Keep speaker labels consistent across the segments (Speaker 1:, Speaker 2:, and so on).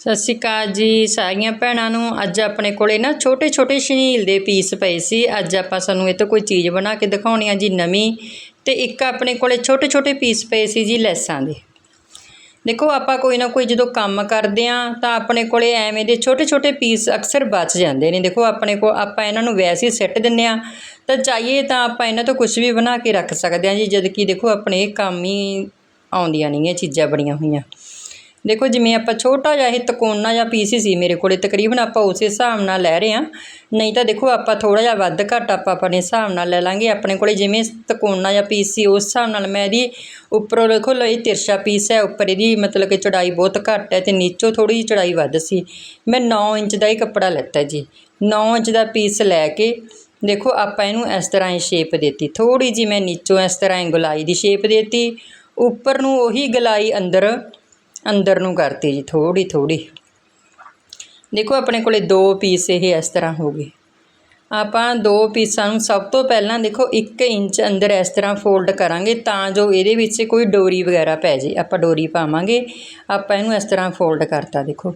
Speaker 1: ਸਤਿ ਸ਼੍ਰੀ ਅਕਾਲ ਜੀ ਸਾਰੀਆਂ ਭੈਣਾਂ ਨੂੰ। ਅੱਜ ਆਪਣੇ ਕੋਲੇ ਨਾ ਛੋਟੇ ਛੋਟੇ ਸ਼ਨੀਲ ਦੇ ਪੀਸ ਪਏ ਸੀ। ਅੱਜ ਆਪਾਂ ਸਾਨੂੰ ਇਹ ਤੋਂ ਕੋਈ ਚੀਜ਼ ਬਣਾ ਕੇ ਦਿਖਾਉਣੀ ਆ ਜੀ ਨਵੀਂ। ਤੇ ਇੱਕ ਆਪਣੇ ਕੋਲੇ ਛੋਟੇ ਛੋਟੇ ਪੀਸ ਪਏ ਸੀ ਜੀ ਲੈਸਾਂ ਦੇ। ਦੇਖੋ ਆਪਾਂ ਕੋਈ ਨਾ ਕੋਈ ਜਦੋਂ ਕੰਮ ਕਰਦੇ ਆ ਤਾਂ ਆਪਣੇ ਕੋਲੇ ਐਵੇਂ ਦੇ ਛੋਟੇ ਛੋਟੇ ਪੀਸ ਅਕਸਰ ਬਚ ਜਾਂਦੇ ਨੇ। ਦੇਖੋ ਆਪਣੇ ਕੋ, ਆਪਾਂ ਇਹਨਾਂ ਨੂੰ ਵੈਸੇ ਹੀ ਸਿੱਟ ਦਿੰਨੇ ਆ। ਤਾਂ ਚਾਹੀਏ ਤਾਂ ਆਪਾਂ ਇਹਨਾਂ ਤੋਂ ਕੁਝ ਵੀ ਬਣਾ ਕੇ ਰੱਖ ਸਕਦੇ ਆ ਜੀ। ਜਦ ਕਿ ਦੇਖੋ ਆਪਣੇ ਕੰਮ ਹੀ ਆਉਂਦੀਆਂ ਨਹੀਂ ਇਹ ਚੀਜ਼ਾਂ ਬਣੀਆਂ ਹੋਈਆਂ। ਦੇਖੋ, ਜਿਵੇਂ ਆਪਾਂ ਛੋਟਾ ਜਿਹਾ ਇਹ ਤਕੋਨਾ ਜਾਂ ਪੀਸ ਹੀ ਸੀ ਮੇਰੇ ਕੋਲੇ, ਤਕਰੀਬਨ ਆਪਾਂ ਉਸੇ ਹਿਸਾਬ ਨਾਲ ਲੈ ਰਹੇ ਹਾਂ। ਨਹੀਂ ਤਾਂ ਦੇਖੋ, ਆਪਾਂ ਥੋੜਾ ਜਿਹਾ ਵੱਧ ਘੱਟ ਆਪਾਂ ਆਪਣੇ ਹਿਸਾਬ ਨਾਲ ਲੈ ਲਾਂਗੇ। ਆਪਣੇ ਕੋਲੇ ਜਿਵੇਂ ਤਕੋਨਾ ਜਿਹਾ ਪੀਸ ਸੀ, ਉਸ ਹਿਸਾਬ ਨਾਲ ਮੈਂ ਇਹਦੀ ਉੱਪਰੋਂ ਦੇਖੋ ਲਈ ਤਿਰਛਾ ਪੀਸ ਹੈ, ਉੱਪਰ ਇਹਦੀ ਮਤਲਬ ਕਿ ਚੜਾਈ ਬਹੁਤ ਘੱਟ ਹੈ ਤੇ ਨੀਚੋਂ ਥੋੜੀ ਜਿਹੀ ਚੜਾਈ ਵੱਧ ਸੀ। ਮੈਂ 9 ਇੰਚ ਦਾ ਹੀ ਕੱਪੜਾ ਲੈਤਾ ਜੀ। 9 ਇੰਚ ਦਾ ਪੀਸ ਲੈ ਕੇ ਦੇਖੋ, ਆਪਾਂ ਇਹਨੂੰ ਇਸ ਤਰ੍ਹਾਂ ਹੀ ਸ਼ੇਪ ਦਿੱਤੀ। ਥੋੜੀ ਜਿਹੀ ਮੈਂ ਨੀਚੋਂ ਇਸ ਤਰ੍ਹਾਂ ਹੀ ਗੁਲਾਈ ਦੀ ਸ਼ੇਪ ਦਿੱਤੀ। ਉੱਪਰ ਨੂੰ ਉਹੀ ਗਲਾਈ ਅੰਦਰ ਅੰਦਰ ਨੂੰ ਕਰਤੀ ਜੀ ਥੋੜੀ ਥੋੜੀ ਦੇਖੋ ਆਪਣੇ ਕੋਲੇ ਦੋ ਪੀਸ ਇਹ ਇਸ ਤਰ੍ਹਾਂ ਹੋ ਗਏ। ਆਪਾਂ ਦੋ ਪੀਸਾਂ ਨੂੰ ਸਭ ਤੋਂ ਪਹਿਲਾਂ ਦੇਖੋ 1 ਇੰਚ ਅੰਦਰ ਇਸ ਤਰ੍ਹਾਂ ਫੋਲਡ ਕਰਾਂਗੇ ਤਾਂ ਜੋ ਇਹਦੇ ਵਿੱਚ ਕੋਈ ਡੋਰੀ ਵਗੈਰਾ ਪੈ ਜੇ। ਆਪਾਂ ਡੋਰੀ ਪਾਵਾਂਗੇ, ਆਪਾਂ ਇਹਨੂੰ ਇਸ ਤਰ੍ਹਾਂ ਫੋਲਡ ਕਰਤਾ ਦੇਖੋ।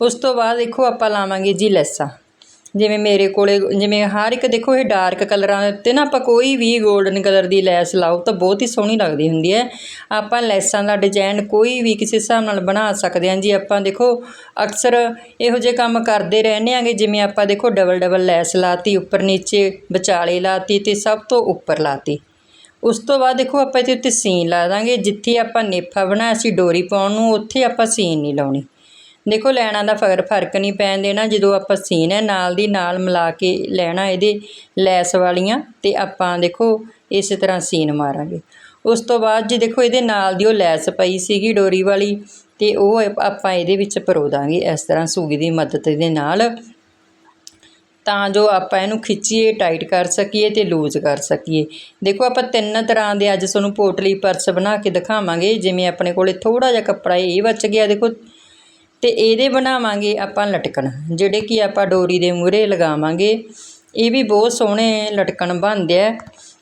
Speaker 1: ਉਸ ਤੋਂ ਬਾਅਦ ਦੇਖੋ ਆਪਾਂ ਲਾਵਾਂਗੇ ਜੀ ਲੈਸਾਂ। ਜਿਵੇਂ ਮੇਰੇ ਕੋਲੇ, ਜਿਵੇਂ ਹਰ ਇੱਕ ਦੇਖੋ ਇਹ ਡਾਰਕ ਕਲਰਾਂ ਦੇ ਉੱਤੇ ਨਾ ਆਪਾਂ ਕੋਈ ਵੀ 골ਡਨ ਕਲਰ ਦੀ ਲੈਸ ਲਾਓ ਤਾਂ ਬਹੁਤ ਹੀ ਸੋਹਣੀ ਲੱਗਦੀ ਹੁੰਦੀ ਹੈ। ਆਪਾਂ ਲੈਸਾਂ ਦਾ ਡਿਜ਼ਾਈਨ ਕੋਈ ਵੀ ਕਿਸੇ ਹਿਸਾਬ ਨਾਲ ਬਣਾ ਸਕਦੇ ਹਾਂ ਜੀ। ਆਪਾਂ ਦੇਖੋ, ਅਕਸਰ ਇਹੋ ਜਿਹੇ ਕੰਮ ਕਰਦੇ ਰਹਿੰਦੇ ਆਂਗੇ ਜਿਵੇਂ ਆਪਾਂ ਦੇਖੋ ਡਬਲ ਡਬਲ ਲੈਸ ਲਾਤੀ, ਉੱਪਰ ਨੀਚੇ ਵਿਚਾਲੇ ਲਾਤੀ ਤੇ ਸਭ ਤੋਂ ਉੱਪਰ ਲਾਤੀ। ਉਸ ਤੋਂ ਬਾਅਦ ਦੇਖੋ ਆਪਾਂ ਇਹਦੇ ਉੱਤੇ ਸੀਨ ਲਾ ਦਾਂਗੇ। ਜਿੱਥੇ ਆਪਾਂ ਨੇਫਾ ਬਣਾਇਆ ਸੀ, ਡੋਰੀ ਪਾਉਣ ਨੂੰ, ਉੱਥੇ ਆਪਾਂ ਸੀਨ ਨਹੀਂ ਲਾਉਣੀ। ਦੇਖੋ ਲੈਣਾ ਦਾ ਫਰ, ਫ਼ਰਕ ਨਹੀਂ ਪੈਣ ਦੇਣਾ, ਜਦੋਂ ਆਪਾਂ ਸੀਨ ਹੈ ਨਾਲ ਦੀ ਨਾਲ ਮਿਲਾ ਕੇ ਲੈਣਾ ਇਹਦੇ ਲੈਸ ਵਾਲੀਆਂ ਤੇ ਆਪਾਂ ਦੇਖੋ ਇਸੇ ਤਰ੍ਹਾਂ ਸੀਨ ਮਾਰਾਂਗੇ। ਉਸ ਤੋਂ ਬਾਅਦ ਜੀ ਦੇਖੋ ਇਹਦੇ ਨਾਲ ਦੀ ਉਹ ਲੈਸ ਪਈ ਸੀਗੀ ਡੋਰੀ ਵਾਲੀ ਤੇ ਉਹ ਆਪਾਂ ਇਹਦੇ ਵਿੱਚ ਪਰੋ ਦਾਂਗੇ ਇਸ ਤਰ੍ਹਾਂ ਸੂਈ ਦੀ ਮਦਦ ਦੇ ਨਾਲ। ਤਾਂ ਜੋ ਆਪਾਂ ਇਹਨੂੰ ਖਿੱਚੀਏ, ਟਾਈਟ ਕਰ ਸਕੀਏ ਤੇ ਲੂਜ਼ ਕਰ ਸਕੀਏ। ਦੇਖੋ ਆਪਾਂ ਤਿੰਨ ਤਰ੍ਹਾਂ ਦੇ ਅੱਜ ਤੁਹਾਨੂੰ ਪੋਟਲੀ ਪਰਸ ਬਣਾ ਕੇ ਦਿਖਾਵਾਂਗੇ, ਜਿਵੇਂ ਆਪਣੇ ਕੋਲੇ ਥੋੜਾ ਜਿਹਾ ਕੱਪੜਾ ਇਹ ਬਚ ਗਿਆ, ਦੇਖੋ ਤੇ ਇਹਦੇ ਬਣਾਵਾਂਗੇ ਆਪਾਂ ਲਟਕਣ, ਜਿਹੜੇ ਕਿ ਆਪਾਂ ਡੋਰੀ ਦੇ ਮੂਹਰੇ ਲਗਾਵਾਂਗੇ। ਇਹ ਵੀ ਬਹੁਤ ਸੋਹਣੇ ਲਟਕਣ ਬਣਦੇ ਆ।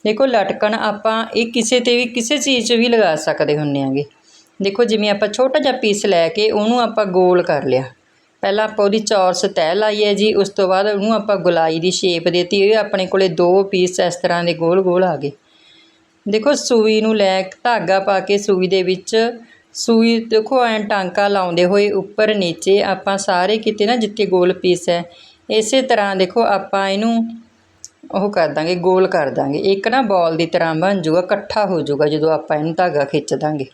Speaker 1: ਦੇਖੋ, ਲਟਕਣ ਆਪਾਂ ਇਹ ਕਿਸੇ ਤੇ ਵੀ, ਕਿਸੇ ਚੀਜ਼ 'ਚ ਵੀ ਲਗਾ ਸਕਦੇ ਹੁੰਨੇ ਆਂਗੇ। ਦੇਖੋ, ਜਿਵੇਂ ਆਪਾਂ ਛੋਟਾ ਜਿਹਾ ਪੀਸ ਲੈ ਕੇ ਉਹਨੂੰ ਆਪਾਂ ਗੋਲ ਕਰ ਲਿਆ। ਪਹਿਲਾਂ ਆਪਾਂ ਉਹਦੀ ਚੌਰਸ ਤਹਿ ਲਾਈ ਹੈ ਜੀ, ਉਸ ਤੋਂ ਬਾਅਦ ਉਹਨੂੰ ਆਪਾਂ ਗੁਲਾਈ ਦੀ ਸ਼ੇਪ ਦਿੱਤੀ। ਇਹ ਆਪਣੇ ਕੋਲੇ ਦੋ ਪੀਸ ਇਸ ਤਰ੍ਹਾਂ ਦੇ ਗੋਲ ਗੋਲ ਆ ਗਏ। ਦੇਖੋ, ਸੂਈ ਨੂੰ ਲੈ ਧਾਗਾ ਪਾ ਕੇ ਸੂਈ ਦੇ ਵਿੱਚ ਸੂਈ ਦੇਖੋ, ਐਂ ਟਾਂਕਾ ਲਾਉਂਦੇ ਹੋਏ ਉੱਪਰ ਨੀਚੇ ਆਪਾਂ ਸਾਰੇ ਕਿਤੇ ਨਾ ਜਿੱਥੇ ਗੋਲ ਪੀਸ ਹੈ। ਇਸੇ ਤਰ੍ਹਾਂ ਦੇਖੋ, ਆਪਾਂ ਇਹਨੂੰ ਉਹ ਕਰ ਦਾਂਗੇ, ਗੋਲ ਕਰ ਦਾਂਗੇ। ਇੱਕ ਨਾ ਬਾਲ ਦੀ ਤਰ੍ਹਾਂ ਬਣ ਜਾਊਗਾ, ਇਕੱਠਾ ਹੋ ਜਾਊਗਾ ਜਦੋਂ ਆਪਾਂ ਇਹਨੂੰ ਧਾਗਾ ਖਿੱਚ ਦਾਂਗੇ।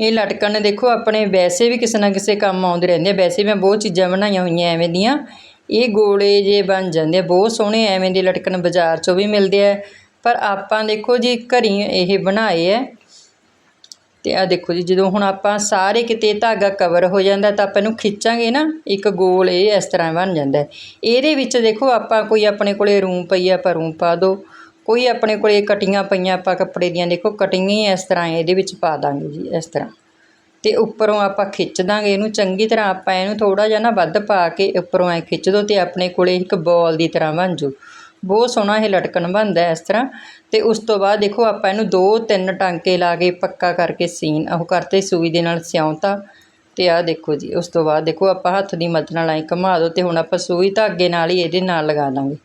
Speaker 1: ਇਹ ਲਟਕਣ ਦੇਖੋ, ਆਪਣੇ ਵੈਸੇ ਵੀ ਕਿਸੇ ਨਾ ਕਿਸੇ ਕੰਮ ਆਉਂਦੇ ਰਹਿੰਦੇ ਆ। ਵੈਸੇ ਮੈਂ ਬਹੁਤ ਚੀਜ਼ਾਂ ਬਣਾਈਆਂ ਹੋਈਆਂ ਐਵੇਂ ਦੀਆਂ। ਇਹ ਗੋਲੇ ਜੇ ਬਣ ਜਾਂਦੇ ਆ, ਬਹੁਤ ਸੋਹਣੇ ਐਵੇਂ ਦੇ ਲਟਕਣ ਬਾਜ਼ਾਰ 'ਚੋਂ ਵੀ ਮਿਲਦੇ ਆ। ਪਰ ਆਪਾਂ ਦੇਖੋ ਜੀ, ਘਰੀ ਇਹ ਬਣਾਏ ਆ। ਤੇ ਆ ਦੇਖੋ ਜੀ, ਜਦੋਂ ਹੁਣ ਆਪਾਂ ਸਾਰੇ ਕਿਤੇ ਧਾਗਾ ਕਵਰ ਹੋ ਜਾਂਦਾ ਤਾਂ ਆਪਾਂ ਇਹਨੂੰ ਖਿੱਚਾਂਗੇ ਨਾ, ਇੱਕ ਗੋਲ ਇਹ ਇਸ ਤਰ੍ਹਾਂ ਬਣ ਜਾਂਦਾ ਇਹਦੇ ਵਿੱਚ ਦੇਖੋ ਆਪਾਂ ਕੋਈ ਆਪਣੇ ਕੋਲੇ ਰੂਮ ਪਈ ਆ, ਆਪਾਂ ਰੂਮ ਪਾ ਦੋ। ਕੋਈ ਆਪਣੇ ਕੋਲੇ ਕਟੀਆਂ ਪਈਆਂ, ਆਪਾਂ ਕੱਪੜੇ ਦੀਆਂ ਦੇਖੋ, ਕਟਿੰਗ ਹੀ ਇਸ ਤਰ੍ਹਾਂ ਇਹਦੇ ਵਿੱਚ ਪਾ ਦਾਂਗੇ ਜੀ, ਇਸ ਤਰ੍ਹਾਂ। ਤੇ ਉੱਪਰੋਂ ਆਪਾਂ ਖਿੱਚ ਦਾਂਗੇ ਇਹਨੂੰ ਚੰਗੀ ਤਰ੍ਹਾਂ, ਆਪਾਂ ਇਹਨੂੰ ਥੋੜਾ ਜਿਹਾ ਨਾ ਵੱਧ ਪਾ ਕੇ ਉੱਪਰੋਂ ਐ ਖਿੱਚ ਦੋ ਤੇ ਆਪਣੇ ਕੋਲੇ ਇੱਕ ਬੋਲ ਦੀ ਤਰ੍ਹਾਂ ਬਣ ਜੂ ਬਹੁਤ ਸੋਹਣਾ ਇਹ ਲਟਕਣ ਬਣਦਾ ਇਸ ਤਰ੍ਹਾਂ। ਤੇ ਉਸ ਤੋਂ ਬਾਅਦ ਦੇਖੋ ਆਪਾਂ ਇਹਨੂੰ ਦੋ ਤਿੰਨ ਟਾਂਕੇ ਲਾ ਕੇ ਪੱਕਾ ਕਰਕੇ ਸੀਨ, ਉਹ ਕਰਤੇ ਸੂਈ ਦੇ ਨਾਲ ਸਿਉਂਤਾ ਤੇ। ਆਹ ਦੇਖੋ ਜੀ, ਉਸ ਤੋਂ ਬਾਅਦ ਦੇਖੋ ਆਪਾਂ ਹੱਥ ਦੀ ਮਦਦ ਨਾਲ ਐ ਘੁਮਾ ਦੋ ਤੇ ਹੁਣ ਆਪਾਂ ਸੂਈ ਧਾਗੇ ਨਾਲ ਹੀ ਇਹਦੇ ਨਾਲ ਲਗਾ ਦਾਂਗੇ।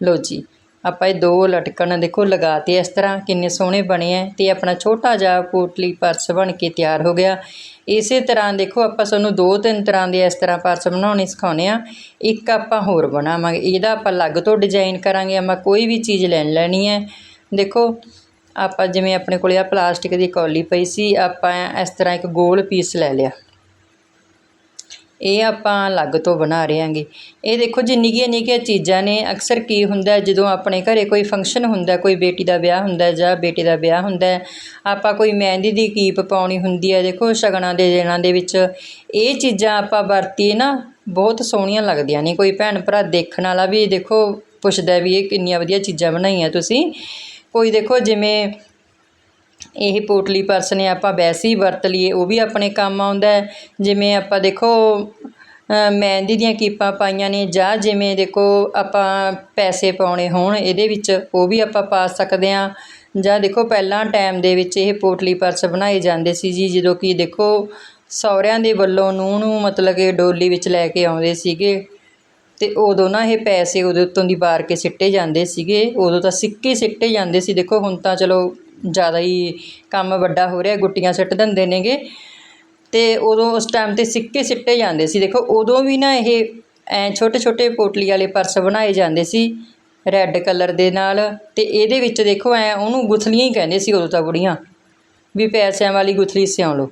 Speaker 1: ਲੋ ਜੀ ਆਪਾਂ ਇਹ ਦੋ ਲਟਕਣ ਦੇਖੋ ਲਗਾਤੇ ਇਸ ਤਰ੍ਹਾਂ ਕਿੰਨੇ ਸੋਹਣੇ ਬਣੇ ਆ ਤੇ ਆਪਣਾ ਛੋਟਾ ਜਿਹਾ ਕੋਟਲੀ ਪਰਸ ਬਣ ਕੇ ਤਿਆਰ ਹੋ ਗਿਆ। ਇਸੇ ਤਰ੍ਹਾਂ ਦੇਖੋ ਆਪਾਂ ਸਾਨੂੰ ਦੋ ਤਿੰਨ ਤਰ੍ਹਾਂ ਦੇ ਇਸ ਤਰ੍ਹਾਂ ਪਰਸ ਬਣਾਉਣੇ ਸਿਖਾਉਣੇ ਆ। ਇੱਕ ਆਪਾਂ ਹੋਰ ਬਣਾਵਾਂਗੇ। ਇਹਦਾ ਆਪਾਂ ਅਲੱਗ ਤੋਂ ਡਿਜ਼ਾਈਨ ਕਰਾਂਗੇ, ਆਪਾਂ ਕੋਈ ਵੀ ਚੀਜ਼ ਲੈਣ ਲੈਣੀ ਹੈ ਦੇਖੋ ਆਪਾਂ ਜਿਵੇਂ ਆਪਣੇ ਕੋਲੇ ਆ ਪਲਾਸਟਿਕ ਦੀ ਕੌਲੀ ਪਈ ਸੀ, ਆਪਾਂ ਇਸ ਤਰ੍ਹਾਂ ਇੱਕ ਗੋਲ ਪੀਸ ਲੈ ਲਿਆ। ਇਹ ਆਪਾਂ ਅਲੱਗ ਤੋਂ ਬਣਾ ਰਹੇ ਹਾਂਗੇ ਇਹ ਦੇਖੋ ਜੀ ਨਿੱਕੀਆਂ ਨਿੱਕੀਆਂ ਚੀਜ਼ਾਂ ਨੇ, ਅਕਸਰ ਕੀ ਹੁੰਦਾ ਜਦੋਂ ਆਪਣੇ ਘਰੇ ਕੋਈ ਫੰਕਸ਼ਨ ਹੁੰਦਾ ਕੋਈ ਬੇਟੀ ਦਾ ਵਿਆਹ ਹੁੰਦਾ ਜਾਂ ਬੇਟੇ ਦਾ ਵਿਆਹ ਹੁੰਦਾ ਆਪਾਂ ਕੋਈ ਮਹਿੰਦੀ ਦੀ ਕੀਪ ਪਾਉਣੀ ਹੁੰਦੀ ਹੈ, ਦੇਖੋ ਸ਼ਗਨਾਂ ਦੇ ਦਿਨਾਂ ਦੇ ਵਿੱਚ, ਇਹ ਚੀਜ਼ਾਂ ਆਪਾਂ ਵਰਤੀਏ ਨਾ, ਬਹੁਤ ਸੋਹਣੀਆਂ ਲੱਗਦੀਆਂ ਨੇ। ਕੋਈ ਭੈਣ ਭਰਾ ਦੇਖਣ ਵਾਲਾ ਵੀ ਦੇਖੋ ਪੁੱਛਦਾ ਵੀ ਇਹ ਕਿੰਨੀਆਂ ਵਧੀਆ ਚੀਜ਼ਾਂ ਬਣਾਈਆਂ ਤੁਸੀਂ। ਕੋਈ ਦੇਖੋ ਜਿਵੇਂ ਇਹ ਪੋਟਲੀ ਪਰਸ ਨੇ ਆਪਾਂ ਵੈਸੇ ਹੀ ਵਰਤ ਲਈਏ, ਉਹ ਵੀ ਆਪਣੇ ਕੰਮ ਆਉਂਦਾ ਜਿਵੇਂ ਆਪਾਂ ਦੇਖੋ ਮਹਿੰਦੀ ਦੀਆਂ ਕੀਪਾਂ ਪਾਈਆਂ ਨੇ, ਜਾਂ ਜਿਵੇਂ ਦੇਖੋ ਆਪਾਂ ਪੈਸੇ ਪਾਉਣੇ ਹੋਣ ਇਹਦੇ ਵਿੱਚ, ਉਹ ਵੀ ਆਪਾਂ ਪਾ ਸਕਦੇ ਹਾਂ। ਜਾਂ ਦੇਖੋ ਪਹਿਲਾਂ ਟਾਈਮ ਦੇ ਵਿੱਚ ਇਹ ਪੋਟਲੀ ਪਰਸ ਬਣਾਏ ਜਾਂਦੇ ਸੀ ਜੀ, ਜਦੋਂ ਕਿ ਦੇਖੋ ਸਹੁਰਿਆਂ ਦੇ ਵੱਲੋਂ ਨੂੰਹ ਨੂੰ ਮਤਲਬ ਕਿ ਡੋਲੀ ਵਿੱਚ ਲੈ ਕੇ ਆਉਂਦੇ ਸੀਗੇ। ਤੇ ਉਦੋਂ ਨਾ ਇਹ ਪੈਸੇ ਉਹਦੇ ਉੱਤੋਂ ਦੀ ਵਾਰ ਕੇ ਸਿੱਟੇ ਜਾਂਦੇ ਸੀਗੇ, ਉਦੋਂ ਤਾਂ ਸਿੱਕੇ ਸਿੱਟੇ ਜਾਂਦੇ ਸੀ। ਦੇਖੋ ਹੁਣ ਤਾਂ ਚਲੋ ਜ਼ਿਆਦਾ ਹੀ ਕੰਮ ਵੱਡਾ ਹੋ ਰਿਹਾ, ਗੁੱਟੀਆਂ ਸਿੱਟ ਦਿੰਦੇ ਨੇਗੇ। ਤੇ ਉਦੋਂ ਉਸ ਟਾਈਮ ਤੇ ਸਿੱਕੇ ਸਿੱਟੇ ਜਾਂਦੇ ਸੀ। ਦੇਖੋ, ਉਦੋਂ ਵੀ ਨਾ ਇਹ ਐ ਛੋਟੇ ਛੋਟੇ ਪੋਟਲੀ ਵਾਲੇ ਪਰਸ ਬਣਾਏ ਜਾਂਦੇ ਸੀ ਰੈੱਡ ਕਲਰ ਦੇ ਨਾਲ। ਤੇ ਇਹਦੇ ਵਿੱਚ ਦੇਖੋ, ਐ ਉਹਨੂੰ ਗੁਥਲੀਆਂ ਹੀ ਕਹਿੰਦੇ ਸੀ ਉਦੋਂ ਤਾਂ ਬੁੜੀਆਂ, ਵੀ ਪੈਸਿਆਂ ਵਾਲੀ ਗੁਥਲੀ ਸਿਉਂ ਲਓ।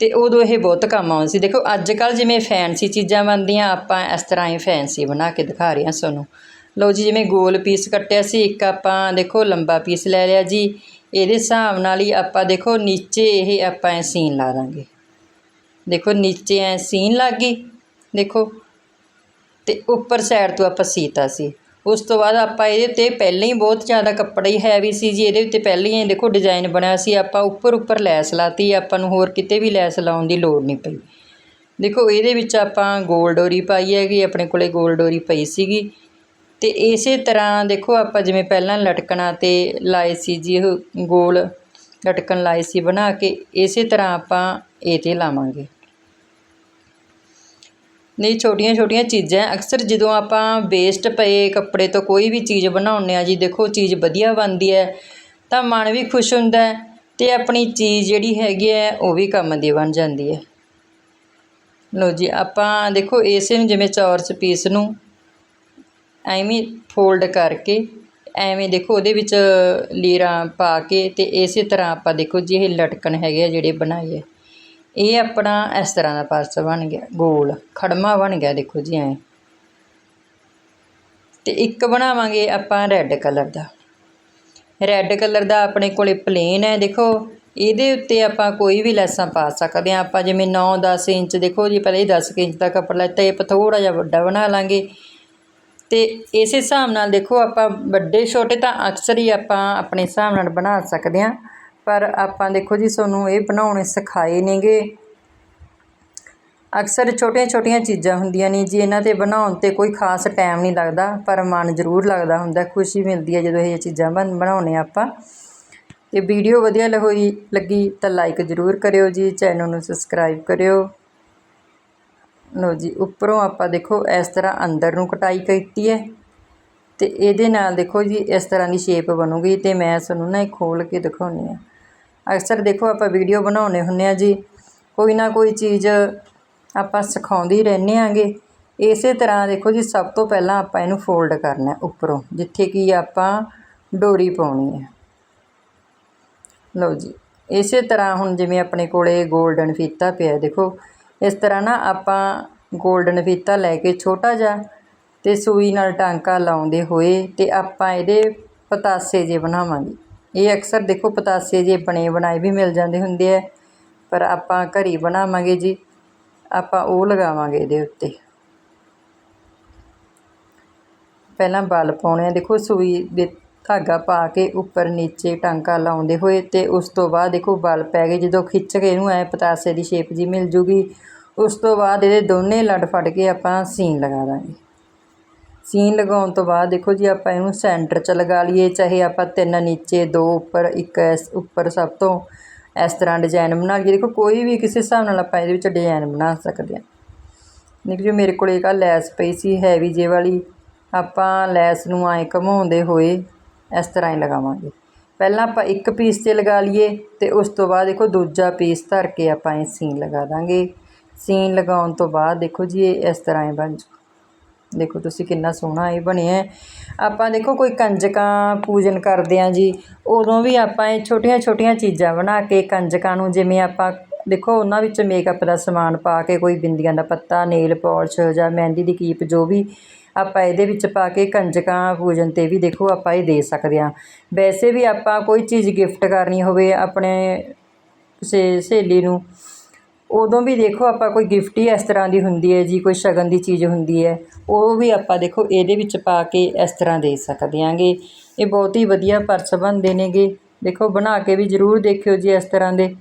Speaker 1: ਤੇ ਉਦੋਂ ਇਹ ਬਹੁਤ ਕੰਮ ਆਉਂਦੇ ਸੀ। ਦੇਖੋ ਅੱਜ ਕੱਲ ਜਿਵੇਂ ਫੈਂਸੀ ਚੀਜ਼ਾਂ ਬਣਦੀਆਂ, ਆਪਾਂ ਇਸ ਤਰ੍ਹਾਂ ਹੀ ਫੈਂਸੀ ਬਣਾ ਕੇ ਦਿਖਾ ਰਹੇ ਹਾਂ ਤੁਹਾਨੂੰ। ਲਓ ਜੀ, ਜਿਵੇਂ ਗੋਲ ਪੀਸ ਕੱਟਿਆ ਸੀ, ਇੱਕ ਆਪਾਂ ਦੇਖੋ ਲੰਬਾ ਪੀਸ ਲੈ ਲਿਆ ਜੀ। ਇਹਦੇ ਹਿਸਾਬ ਨਾਲ ਹੀ ਆਪਾਂ ਦੇਖੋ ਨੀਚੇ ਇਹ ਆਪਾਂ ਐ ਸੀਨ ਲਾ ਦਾਂਗੇ। ਦੇਖੋ ਨੀਚੇ ਐ ਸੀਨ ਲੱਗ ਗਈ, ਦੇਖੋ। ਤੇ ਉੱਪਰ ਸਾਈਡ ਤੋਂ ਆਪਾਂ ਸੀਤਾ ਸੀ। ਉਸ ਤੋਂ ਬਾਅਦ ਆਪਾਂ ਇਹਦੇ ਉੱਤੇ ਪਹਿਲਾਂ ਹੀ ਬਹੁਤ ਜ਼ਿਆਦਾ ਕੱਪੜਾ ਹੀ ਹੈਵੀ ਸੀ ਜੀ, ਇਹਦੇ ਉੱਤੇ ਪਹਿਲਾਂ ਹੀ ਦੇਖੋ ਡਿਜ਼ਾਈਨ ਬਣਿਆ ਸੀ, ਆਪਾਂ ਉੱਪਰ ਉੱਪਰ ਲੈਸ ਲਾਤੀ, ਆਪਾਂ ਨੂੰ ਹੋਰ ਕਿਤੇ ਵੀ ਲੈਸ ਲਾਉਣ ਦੀ ਲੋੜ ਨਹੀਂ ਪਈ। ਦੇਖੋ ਇਹਦੇ ਵਿੱਚ ਆਪਾਂ ਗੋਲ ਡੋਰੀ ਪਾਈ ਹੈਗੀ, ਆਪਣੇ ਕੋਲੇ ਗੋਲ ਡੋਰੀ ਪਈ ਸੀਗੀ। ਤੇ ਇਸੇ ਤਰ੍ਹਾਂ ਦੇਖੋ ਆਪਾਂ ਜਿਵੇਂ ਪਹਿਲਾਂ ਲਟਕਣਾ ਤੇ ਲਾਏ ਸੀ ਜੀ ਇਹ ਗੋਲ ਲਟਕਣ ਲਾਏ ਸੀ ਬਣਾ ਕੇ, ਇਸੇ ਤਰ੍ਹਾਂ ਆਪਾਂ ਇਹ 'ਤੇ ਲਾਵਾਂਗੇ। ਨਹੀਂ ਛੋਟੀਆਂ ਛੋਟੀਆਂ ਚੀਜ਼ਾਂ ਅਕਸਰ ਜਦੋਂ ਆਪਾਂ ਵੇਸਟ ਪਏ ਕੱਪੜੇ ਤੋਂ ਕੋਈ ਵੀ ਚੀਜ਼ ਬਣਾਉਂਦੇ ਆ ਜੀ, ਦੇਖੋ ਚੀਜ਼ ਵਧੀਆ ਬਣਦੀ ਹੈ, ਤਾਂ ਮਨ ਵੀ ਖੁਸ਼ ਹੁੰਦਾ ਹੈ ਤੇ ਆਪਣੀ ਚੀਜ਼ ਜਿਹੜੀ ਹੈਗੀ ਹੈ, ਉਹ ਵੀ ਕੰਮ ਦੀ ਬਣ ਜਾਂਦੀ ਹੈ। ਲਓ ਜੀ, ਆਪਾਂ ਦੇਖੋ ਇਸੇ ਨੂੰ ਜਿਵੇਂ ਚੌਰਸ ਪੀਸ ਨੂੰ ਐਵੇਂ ਫੋਲਡ ਕਰਕੇ, ਐਵੇਂ ਦੇਖੋ ਉਹਦੇ ਵਿੱਚ ਲੀਰਾਂ ਪਾ ਕੇ ਅਤੇ ਇਸੇ ਤਰ੍ਹਾਂ ਆਪਾਂ ਦੇਖੋ ਜੀ ਇਹ ਲਟਕਣ ਹੈਗੇ ਆ ਜਿਹੜੇ ਬਣਾਏ ਆ। ਇਹ ਆਪਣਾ ਇਸ ਤਰ੍ਹਾਂ ਦਾ ਪਰਸ ਬਣ ਗਿਆ, ਗੋਲ, ਖੜਮਾ ਬਣ ਗਿਆ ਦੇਖੋ ਜੀ ਐ। ਤੇ ਇੱਕ ਬਣਾਵਾਂਗੇ ਆਪਾਂ ਰੈੱਡ ਕਲਰ ਦਾ। ਰੈੱਡ ਕਲਰ ਦਾ ਆਪਣੇ ਕੋਲੇ ਪਲੇਨ ਹੈ ਦੇਖੋ, ਇਹਦੇ ਉੱਤੇ ਆਪਾਂ ਕੋਈ ਵੀ ਲੈਸਾਂ ਪਾ ਸਕਦੇ ਹਾਂ। ਆਪਾਂ ਜਿਵੇਂ 9-10 ਇੰਚ ਦੇਖੋ ਜੀ, ਪਹਿਲੇ 10 ਇੰਚ ਦਾ ਕੱਪੜਾ ਲੈਤਾ ਇਹ ਆਪਾਂ ਥੋੜਾ ਜਿਹਾ ਵੱਡਾ ਬਣਾ ਲਾਂਗੇ। ਤੇ ਇਸੇ ਹਿਸਾਬ ਨਾਲ ਦੇਖੋ ਆਪਾਂ ਵੱਡੇ, ਛੋਟੇ ਤਾਂ ਅਕਸਰ ਹੀ ਆਪਾਂ ਆਪਣੇ ਹਿਸਾਬ ਨਾਲ ਬਣਾ ਸਕਦੇ ਹਾਂ। ਪਰ ਆਪਾਂ ਦੇਖੋ ਜੀ ਤੁਹਾਨੂੰ ਇਹ ਬਣਾਉਣੇ ਸਿਖਾਏ ਨੇਗੇ। ਅਕਸਰ ਛੋਟੀਆਂ ਛੋਟੀਆਂ ਚੀਜ਼ਾਂ ਹੁੰਦੀਆਂ ਨੇ ਜੀ, ਇਹਨਾਂ ਤੇ ਬਣਾਉਣ ਤੇ ਕੋਈ ਖਾਸ ਟਾਈਮ ਨਹੀਂ ਲੱਗਦਾ, ਪਰ ਮਨ ਜ਼ਰੂਰ ਲੱਗਦਾ ਹੁੰਦਾ, ਖੁਸ਼ੀ ਮਿਲਦੀ ਹੈ ਜਦੋਂ ਇਹ ਚੀਜ਼ਾਂ ਬਣ ਬਣਾਉਂਦੇ ਆਪਾਂ। ਤੇ ਵੀਡੀਓ ਵਧੀਆ ਲ- ਲੱਗੀ ਤਾਂ ਲਾਈਕ ਜ਼ਰੂਰ ਕਰਿਓ ਜੀ, ਚੈਨਲ ਨੂੰ ਸਬਸਕ੍ਰਾਈਬ ਕਰਿਓ। ਲਓ ਜੀ, ਉੱਪਰੋਂ ਆਪਾਂ ਦੇਖੋ ਇਸ ਤਰ੍ਹਾਂ ਅੰਦਰ ਨੂੰ ਕਟਾਈ ਕੀਤੀ ਹੈ ਤੇ ਇਹਦੇ ਨਾਲ ਦੇਖੋ ਜੀ, ਇਸ ਤਰ੍ਹਾਂ ਦੀ ਸ਼ੇਪ ਬਣੂਗੀ ਤੇ ਮੈਂ ਤੁਹਾਨੂੰ ਨਾ ਇਹ ਖੋਲ ਕੇ ਦਿਖਾਉਂਦੀ ਆ ਅਕਸਰ ਦੇਖੋ ਆਪਾਂ ਵੀਡੀਓ ਬਣਾਉਨੇ ਹੁੰਨੇ ਆ ਜੀ, ਕੋਈ ਨਾ ਕੋਈ ਚੀਜ਼ ਆਪਾਂ ਸਿਖਾਉਂਦੇ ਹੀ ਰਹਿੰਦੇ ਆਂਗੇ ਇਸੇ ਤਰ੍ਹਾਂ ਦੇਖੋ ਜੀ, ਸਭ ਤੋਂ ਪਹਿਲਾਂ ਆਪਾਂ ਇਹਨੂੰ ਫੋਲਡ ਕਰਨਾ ਉੱਪਰੋਂ, ਜਿੱਥੇ ਕਿ ਆਪਾਂ ਡੋਰੀ ਪਾਉਣੀ ਹੈ। ਲਓ ਜੀ, ਇਸੇ ਤਰ੍ਹਾਂ ਹੁਣ ਜਿਵੇਂ ਆਪਣੇ ਕੋਲੇ 골ਡਨ ਫੀਤਾ ਪਿਆ ਦੇਖੋ ਇਸ ਤਰ੍ਹਾਂ ਨਾ ਆਪਾਂ ਗੋਲਡਨ ਫੀਤਾ ਲੈ ਕੇ ਛੋਟਾ ਜਿਹਾ ਤੇ ਸੂਈ ਨਾਲ ਟਾਂਕਾ ਲਾਉਂਦੇ ਹੋਏ ਤੇ ਆਪਾਂ ਇਹਦੇ ਪਤਾਸੇ ਜੇ ਬਣਾਵਾਂਗੇ। ਇਹ ਅਕਸਰ ਦੇਖੋ ਪਤਾਸੇ ਜੇ ਬਣੇ ਬਣਾਏ ਵੀ ਮਿਲ ਜਾਂਦੇ ਹੁੰਦੇ ਆ, ਪਰ ਆਪਾਂ ਘਰੀ ਬਣਾਵਾਂਗੇ ਜੀ, ਆਪਾਂ ਉਹ ਲਗਾਵਾਂਗੇ ਇਹਦੇ ਉੱਤੇ। ਪਹਿਲਾਂ ਬਲ ਪਾਉਣੇ ਆ, ਦੇਖੋ ਸੂਈ ਦੇ ਧਾਗਾ ਪਾ ਕੇ ਉੱਪਰ ਨੀਚੇ ਟਾਂਕਾ ਲਾਉਂਦੇ ਹੋਏ ਤੇ ਉਸ ਤੋਂ ਬਾਅਦ ਦੇਖੋ ਬਲ ਪੈ ਗਏ, ਜਦੋਂ ਖਿੱਚ ਕੇ ਇਹਨੂੰ ਐ ਪਤਾਸੇ ਦੀ ਸ਼ੇਪ ਜੀ ਮਿਲ ਜੂਗੀ। ਉਸ ਤੋਂ ਬਾਅਦ ਇਹਦੇ ਦੋਨੇ ਲੜ ਫੜ ਕੇ ਆਪਾਂ ਸੀਨ ਲਗਾ ਦਾਂਗੇ। ਸੀਨ ਲਗਾਉਣ ਤੋਂ ਬਾਅਦ ਦੇਖੋ ਜੀ, ਆਪਾਂ ਇਹਨੂੰ ਸੈਂਟਰ 'ਚ ਲਗਾ ਲਈਏ, ਚਾਹੇ ਆਪਾਂ ਤਿੰਨ ਨੀਚੇ, ਦੋ ਉੱਪਰ, ਇੱਕ ਇਸ ਉੱਪਰ ਸਭ ਤੋਂ ਇਸ ਤਰ੍ਹਾਂ ਡਿਜ਼ਾਈਨ ਬਣਾ ਲਈਏ। ਦੇਖੋ, ਕੋਈ ਵੀ ਕਿਸੇ ਹਿਸਾਬ ਨਾਲ ਆਪਾਂ ਇਹਦੇ ਵਿੱਚ ਡਿਜ਼ਾਈਨ ਬਣਾ ਸਕਦੇ ਹਾਂ। ਦੇਖੋ ਜੀ, ਮੇਰੇ ਕੋਲ ਇੱਕ ਆਹ ਲੈਸ ਪਈ ਸੀ ਹੈਵੀ ਜੇ ਵਾਲੀ। ਆਪਾਂ ਲੈਸ ਨੂੰ ਐਂ ਘੁਮਾਉਂਦੇ ਹੋਏ ਇਸ ਤਰ੍ਹਾਂ ਹੀ ਲਗਾਵਾਂਗੇ। ਪਹਿਲਾਂ ਆਪਾਂ ਇੱਕ ਪੀਸ 'ਤੇ ਲਗਾ ਲਈਏ ਤੇ ਉਸ ਤੋਂ ਬਾਅਦ ਦੇਖੋ, ਦੂਜਾ ਪੀਸ ਧਰ ਕੇ ਆਪਾਂ ਇਹ ਸੀਨ ਲਗਾ ਦਾਂਗੇ। ਸੀਨ ਲਗਾਉਣ ਤੋਂ ਬਾਅਦ ਦੇਖੋ ਜੀ, ਇਹ ਇਸ ਤਰ੍ਹਾਂ ਹੀ ਬਣ ਜੂ ਦੇਖੋ ਤੁਸੀਂ ਕਿੰਨਾ ਸੋਹਣਾ ਇਹ ਬਣਿਆ ਆਪਾਂ ਦੇਖੋ ਕੋਈ ਕੰਜਕਾਂ ਪੂਜਨ ਕਰਦੇ ਆ ਜੀ, ਉਦੋਂ ਵੀ ਆਪਾਂ ਇਹ ਛੋਟੀਆਂ ਛੋਟੀਆਂ ਚੀਜ਼ਾਂ ਬਣਾ ਕੇ ਕੰਜਕਾਂ ਨੂੰ, ਜਿਵੇਂ ਆਪਾਂ ਦੇਖੋ ਉਹਨਾਂ ਵਿੱਚ ਮੇਕਅਪ ਦਾ ਸਮਾਨ ਪਾ ਕੇ, ਕੋਈ ਬਿੰਦੀਆਂ ਦਾ ਪੱਤਾ ਨੇਲ ਪਾਲਿਸ਼ ਜਾਂ ਮਹਿੰਦੀ ਦੀ ਕੀਪ ਜੋ ਵੀ ਆਪਾਂ ਇਹਦੇ ਵਿੱਚ ਪਾ ਕੇ ਕੰਜਕਾਂ ਪੂਜਨ 'ਤੇ ਵੀ ਦੇਖੋ ਆਪਾਂ ਇਹ ਦੇ ਸਕਦੇ ਹਾਂ। ਵੈਸੇ ਵੀ ਆਪਾਂ ਕੋਈ ਚੀਜ਼ ਗਿਫਟ ਕਰਨੀ ਹੋਵੇ ਆਪਣੇ ਕਿਸੇ ਸਹੇਲੀ ਨੂੰ ਉਦੋਂ ਵੀ ਦੇਖੋ ਆਪਾਂ ਕੋਈ ਗਿਫਟ ਹੀ ਇਸ ਤਰ੍ਹਾਂ ਦੀ ਹੁੰਦੀ ਹੈ ਜੀ, ਕੋਈ ਸ਼ਗਨ ਦੀ ਚੀਜ਼ ਹੁੰਦੀ ਹੈ, ਉਹ ਵੀ ਆਪਾਂ ਦੇਖੋ ਇਹਦੇ ਵਿੱਚ ਪਾ ਕੇ ਇਸ ਤਰ੍ਹਾਂ ਦੇ ਸਕਦੇ ਆਂਗੇ ਇਹ ਬਹੁਤ ਹੀ ਵਧੀਆ ਪਰਸ ਬਣਦੇ ਨੇਗੇ। ਦੇਖੋ ਬਣਾ ਕੇ ਵੀ ਜ਼ਰੂਰ ਦੇਖਿਓ ਜੀ ਇਸ ਤਰ੍ਹਾਂ ਦੇ।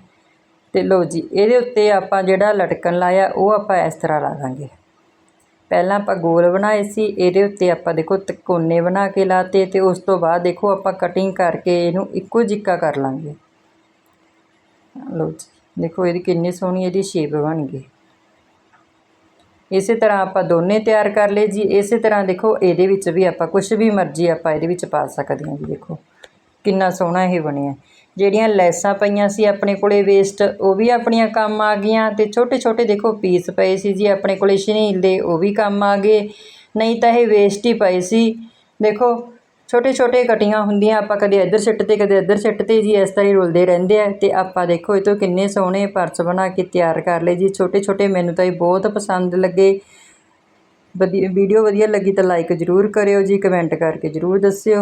Speaker 1: ਤੇ ਲਓ ਜੀ, ਇਹਦੇ ਉੱਤੇ ਆਪਾਂ ਜਿਹੜਾ ਲਟਕਣ ਲਾਇਆ, ਉਹ ਆਪਾਂ ਇਸ ਤਰ੍ਹਾਂ ਲਾ ਦਾਂਗੇ। ਪਹਿਲਾਂ ਆਪਾਂ ਗੋਲ ਬਣਾਏ ਸੀ, ਇਹਦੇ ਉੱਤੇ ਆਪਾਂ ਦੇਖੋ ਤਿਕੋਨੇ ਬਣਾ ਕੇ ਲਾਤੇ ਤੇ ਉਸ ਤੋਂ ਬਾਅਦ ਦੇਖੋ ਆਪਾਂ ਕਟਿੰਗ ਕਰਕੇ ਇਹਨੂੰ ਇੱਕੋ ਜਿੱਕਾ ਕਰ ਲਾਂਗੇ। ਲਓ ਜੀ। ਦੇਖੋ, ਇਹਦੀ ਕਿੰਨੀ ਸੋਹਣੀ ਇਹਦੀ ਸ਼ੇਪ ਬਣ ਗਈ। ਇਸੇ ਤਰ੍ਹਾਂ ਆਪਾਂ ਦੋਨੇ ਤਿਆਰ ਕਰ ਲਏ ਜੀ। ਇਸੇ ਤਰ੍ਹਾਂ ਦੇਖੋ, ਇਹਦੇ ਵਿੱਚ ਵੀ ਆਪਾਂ ਕੁਝ ਵੀ ਮਰਜ਼ੀ ਆਪਾਂ ਇਹਦੇ ਵਿੱਚ ਪਾ ਸਕਦੇ ਹਾਂ ਜੀ, ਦੇਖੋ। ਕਿੰਨਾ ਸੋਹਣਾ ਇਹ ਬਣਿਆ। ਜਿਹੜੀਆਂ ਲੈਸਾਂ ਪਈਆਂ ਸੀ ਆਪਣੇ ਕੋਲੇ ਵੇਸਟ ਉਹ ਵੀ ਆਪਣੀਆਂ ਕੰਮ ਆ ਗਈਆਂ ਤੇ ਛੋਟੇ ਛੋਟੇ ਦੇਖੋ ਪੀਸ ਪਏ ਸੀ ਜੀ ਆਪਣੇ ਕੋਲੇ ਸ਼ਨੀਲ ਦੇ, ਉਹ ਵੀ ਕੰਮ ਆ ਗਏ। ਨਹੀਂ ਤਾਂ ਇਹ ਵੇਸਟ ਹੀ ਪਏ ਸੀ। ਦੇਖੋ ਛੋਟੇ ਛੋਟੇ ਕਟੀਆਂ ਹੁੰਦੀਆਂ, ਆਪਾਂ ਕਦੇ ਇੱਧਰ ਸਿੱਟ ਤੇ, ਕਦੇ ਇੱਧਰ ਸਿੱਟ ਤੇ ਜੀ, ਇਸ ਤਰ੍ਹਾਂ ਹੀ ਰੁਲਦੇ ਰਹਿੰਦੇ ਆ। ਤੇ ਆਪਾਂ ਦੇਖੋ, ਇਹ ਤੋਂ ਕਿੰਨੇ ਸੋਹਣੇ ਪਰਸ ਬਣਾ ਕੇ ਤਿਆਰ ਕਰ ਲਏ ਜੀ। ਛੋਟੇ ਛੋਟੇ ਮੈਨੂੰ ਤਾਂ ਇਹ ਬਹੁਤ ਪਸੰਦ ਲੱਗੇ। ਵਧੀਆ, ਵੀਡੀਓ ਵਧੀਆ ਲੱਗੀ ਤਾਂ ਲਾਈਕ ਜ਼ਰੂਰ ਕਰਿਓ ਜੀ ਕਮੈਂਟ ਕਰਕੇ ਜ਼ਰੂਰ ਦੱਸਿਓ।